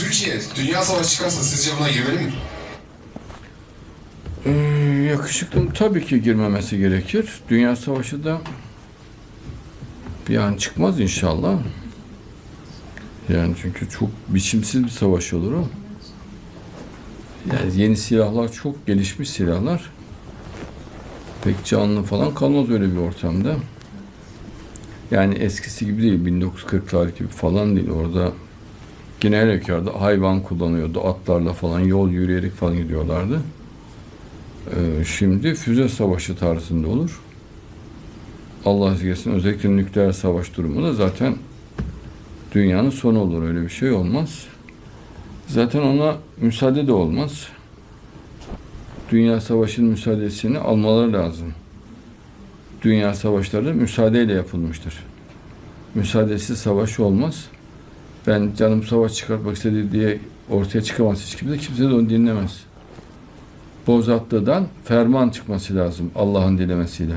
Türkiye dünya savaşı çıkarsa sizce buna girmeli mi? Ee, yakışıklı tabii ki girmemesi gerekir. Dünya Savaşı da bir an çıkmaz inşallah. Yani çünkü çok biçimsiz bir savaş olur o. Yani yeni silahlar çok gelişmiş silahlar. Pek canlı falan kalmaz öyle bir ortamda. Yani eskisi gibi değil, 1940'lar gibi falan değil. Orada genel halükarda hayvan kullanıyordu, atlarla falan yol yürüyerek falan gidiyorlardı. Ee, şimdi füze savaşı tarzında olur. Allah esirgesin özellikle nükleer savaş durumunda zaten dünyanın sonu olur. Öyle bir şey olmaz. Zaten ona müsaade de olmaz. Dünya savaşının müsaadesini almaları lazım. Dünya savaşları müsaadeyle yapılmıştır. Müsaadesiz savaş olmaz. Ben canım savaş çıkartmak istedi diye ortaya çıkamaz hiç kimse. Kimse de onu dinlemez. Bozatlı'dan ferman çıkması lazım Allah'ın dilemesiyle.